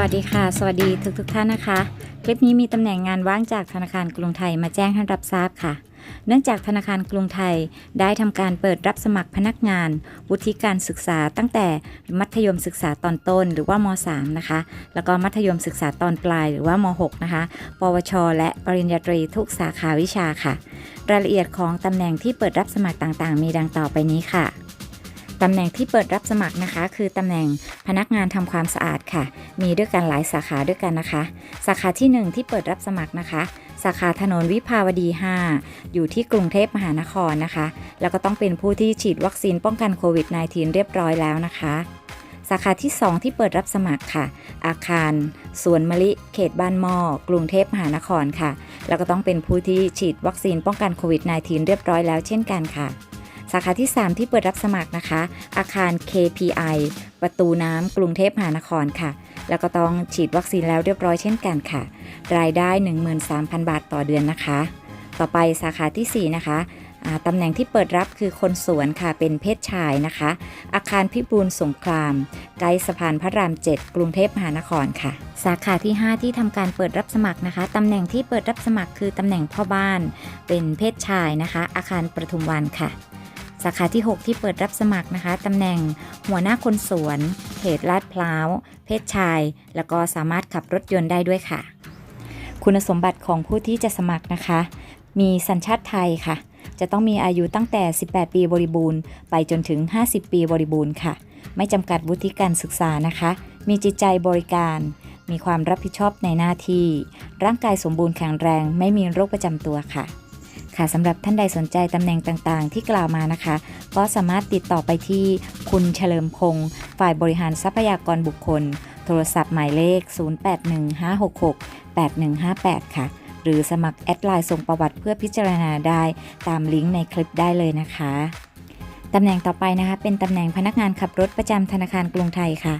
วัสดีค่ะ สวัสดีทุกทุกท่านนะคะ คลิปนี้มีตำแหน่งงานว่างจากธนาคารกรุงไทยมาแจ้งให้รับทราบค่ะ เนื่องจากธนาคารกรุงไทยได้ทำการเปิดรับสมัครพนักงาน วุฒิการศึกษาตั้งแต่มัธยมศึกษาตอนต้นหรือว่าม .3 นะคะ แล้วก็มัธยมศึกษาตอนปลายหรือว่าม .6 นะคะ ปวช และปริญญาตรีทุกสาขาวิชาค่ะ รายละเอียดของตำแหน่งที่เปิดรับสมัครต่างๆ มีดังต่อไปนี้ค่ะ ตำแหน่งที่เปิดรับสมัครนะคะ คือตำแหน่งพนักงานทำความสะอาดค่ะ มีด้วยกันหลายสาขาด้วยกันนะคะ สาขาที่ 1 ที่เปิดรับสมัครนะคะ สาขาถนนวิภาวดี 5 อยู่ที่กรุงเทพมหานครนะคะ แล้วก็ต้องเป็นผู้ที่ฉีดวัคซีนป้องกันโควิด -19 เรียบร้อยแล้วนะคะสาขาที่ 2 ที่เปิดรับสมัครค่ะ อาคาร สวนมะลิ เขตบ้านหม้อ กรุงเทพมหานครค่ะ แล้วก็ต้องเป็นผู้ที่ฉีดวัคซีนป้องกันโควิด -19 เรียบร้อยแล้วเช่นกันค่ะ สาขาที่ 3 ที่เปิดรับสมัครนะคะ อาคาร KPI ประตูน้ำกรุงเทพมหานครค่ะ แล้วก็ต้องฉีดวัคซีนแล้วเรียบร้อยเช่นกันค่ะ รายได้ 13,000 บาทต่อเดือนนะคะ ต่อไปสาขาทีสี่ 4 นะคะตำแหน่งที่เปิดรับคือคนสวนค่ะ เป็นเพศชายนะคะ อาคารพิบูลสงครามใกล้สะพานพระราม 7 กรุงเทพมหานครค่ะ สาขาที่ 5 ที่ทำการเปิดรับสมัครนะคะตำแหน่งที่เปิดรับสมัครคือตำแหน่งพ่อบ้าน เป็นเพศชายนะคะ อาคารประทุมวันค่ะ สาขาที่ 6 ที่เปิดรับสมัครนะคะตำแหน่งหัวหน้าคนสวนเขตลาดพร้าว เพศชาย แล้วก็สามารถขับรถยนต์ได้ด้วยค่ะ คุณสมบัติของผู้ที่จะสมัครนะคะ มีสัญชาติไทยค่ะ จะต้องมีอายุตั้งแต่ 18 ปีบริบูรณ์ ไปจนถึง 50 ปีบริบูรณ์ค่ะ ไม่จำกัดวุฒิการศึกษานะคะ มีจิตใจบริการ มีความรับผิดชอบในหน้าที่ ร่างกายสมบูรณ์แข็งแรง ไม่มีโรคประจำตัวค่ะ ค่ะสำหรับท่านใดสนใจตำแหน่งต่างๆ ที่กล่าวมานะคะ ก็สามารถติดต่อไปที่คุณเฉลิมพงศ์ฝ่ายบริหารทรัพยากรบุคคล โทรศัพท์หมายเลข 0815668158 ค่ะ หรือสมัครแอดไลน์ส่งประวัติเพื่อพิจารณาได้ตามลิงก์ในคลิปได้เลยนะคะตำแหน่งต่อไปนะคะเป็นตำแหน่งพนักงานขับรถประจำธนาคารกรุงไทยค่ะ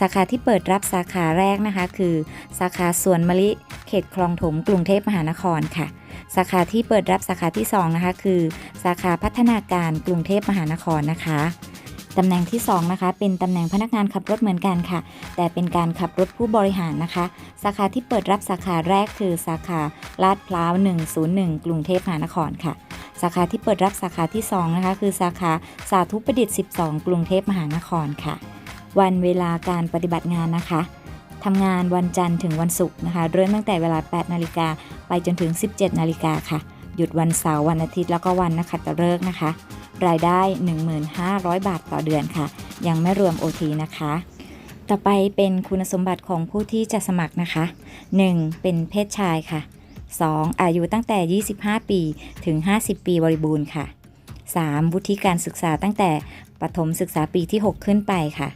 สาขาที่เปิดรับสาขาแรกนะคะ คือ สาขาสวนมะลิ เขตคลองถมกรุงเทพมหานครค่ะ สาขาที่เปิดรับสาขาที่ 2 นะคะ คือ สาขาพัฒนาการกรุงเทพมหานครนะคะตำแหน่งที่ 2 นะคะ เป็นตำแหน่งพนักงานขับรถเหมือนกันค่ะ แต่เป็นการขับรถผู้บริหารนะคะ สาขาที่เปิดรับสาขาแรกคือสาขาลาดพร้าว 101 กรุงเทพมหานครค่ะ สาขาที่เปิดรับสาขาที่ 2 นะคะ คือสาขาสาธุประดิษฐ์ 12 กรุงเทพมหานครค่ะ วันเวลาการปฏิบัติงานนะคะ ทำงานวันจันทร์ถึงวันศุกร์นะคะ เริ่มตั้งแต่เวลา 8 นาฬิกาไปจนถึง 17 นาฬิกาค่ะ หยุดวันเสาร์วันอาทิตย์แล้วก็วันนักขัตฤกษ์นะคะ รายได้ 1500 บาทต่อเดือนค่ะ ยังไม่รวม OT นะคะ ต่อไปเป็นคุณสมบัติของผู้ที่จะสมัครนะคะ 1. เป็นเพศชายค่ะ 2. อายุตั้งแต่ 25 ปีถึง 50 ปีบริบูรณ์ค่ะ 3. วุฒิการศึกษาตั้งแต่ประถมศึกษาปีที่ 6 ขึ้นไปค่ะ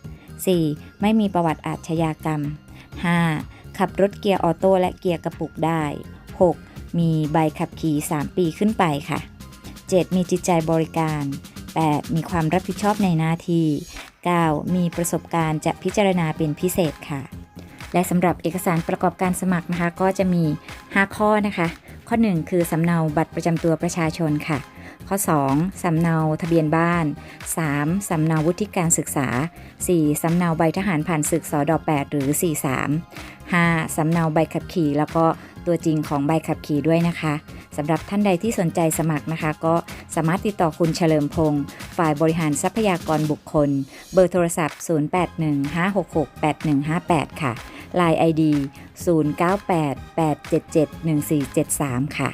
4. ไม่มีประวัติอาชญากรรม 5. ขับรถเกียร์ออโต้และเกียร์กระปุกได้ 6. มีใบขับขี่ 3 ปีขึ้นไปค่ะ 7. มีจิตใจบริการ 8. มีความรับผิดชอบในหน้าที่ 9. มีประสบการณ์จะพิจารณาเป็นพิเศษค่ะ และสำหรับเอกสารประกอบการสมัครนะคะ ก็จะมี 5 ข้อนะคะ ข้อ 1 คือสำเนาบัตรประจำตัวประชาชนค่ะ ข้อ 2 สำเนาทะเบียนบ้าน 3. สำเนาวุฒิการศึกษา 4. สำเนาใบทหารผ่านศึกสอดอ8หรือ 43 5. สำเนาใบขับขี่ แล้วก็ตัวจริงของใบขับขี่ด้วยนะคะสำหรับท่านใดที่สนใจสมัครนะคะ ก็สามารถติดต่อคุณเฉลิมพงศ์ฝ่ายบริหารทรัพยากรบุคคล เบอร์โทรศัพท์ 0815668158 ค่ะ Line ID 0988771473 ค่ะ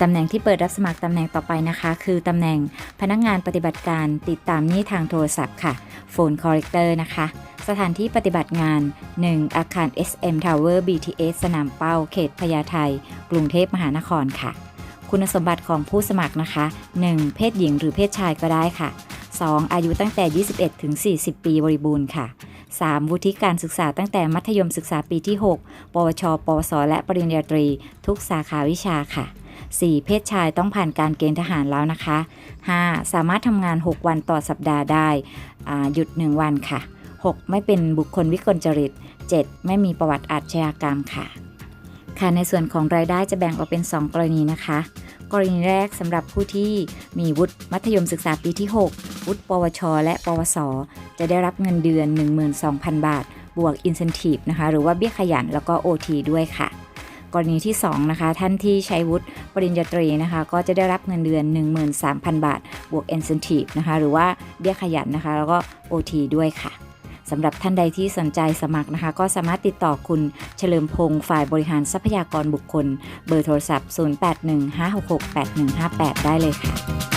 ตำแหน่งที่เปิดรับสมัครตำแหน่งต่อไปนะคะ คือตำแหน่งพนักงานปฏิบัติการติดตามหนี้ทางโทรศัพท์ค่ะ Phone Collector นะคะ สถานที่ปฏิบัติงาน 1. อาคาร SM Tower BTS สนามเป้า เขตพญาไทกรุงเทพมหานครค่ะ คุณสมบัติของผู้สมัครนะคะ 1. เพศหญิงหรือเพศชายก็ได้ค่ะ 2. อายุตั้งแต่ 21 ถึง 40 ปีบริบูรณ์ค่ะ 3. วุฒิการศึกษาตั้งแต่มัธยมศึกษาปีที่ 6 ปวช ปวส และปริญญาตรี ทุกสาขาวิชาค่ะ 4. เพศชายต้องผ่านการเกณฑ์ทหารแล้วนะคะ 5. สามารถทำงาน 6 วันต่อสัปดาห์ได้ หยุด 1 วันค่ะ 6. ไม่เป็นบุคคลวิกลจริต 7. ไม่มีประวัติอาชญากรรมค่ะ ค่ะ ในส่วนของรายได้จะแบ่งออกเป็น 2 กรณีนะคะ กรณีแรกสำหรับผู้ที่มีวุฒิมัธยมศึกษาปีที่ 6 วุฒิปวช และปวส จะได้รับเงินเดือน 12,000 บาท บวก Incentive นะคะ หรือว่าเบี้ยขยันแล้วก็ OT ด้วยค่ะ กรณีที่2นะคะท่านที่ใช้วุฒิปริญญาตรีนะคะ ก็จะได้รับเงินเดือน 13,000 บาท บวก Incentive นะคะ หรือว่าเบี้ยขยันนะคะ แล้วก็ OT ด้วยค่ะสำหรับท่านใดที่สนใจสมัครนะคะ ก็สามารถติดต่อคุณเฉลิมพงศ์ฝ่ายบริหารทรัพยากรบุคคล เบอร์โทรศัพท์ 0815668158 ได้เลยค่ะ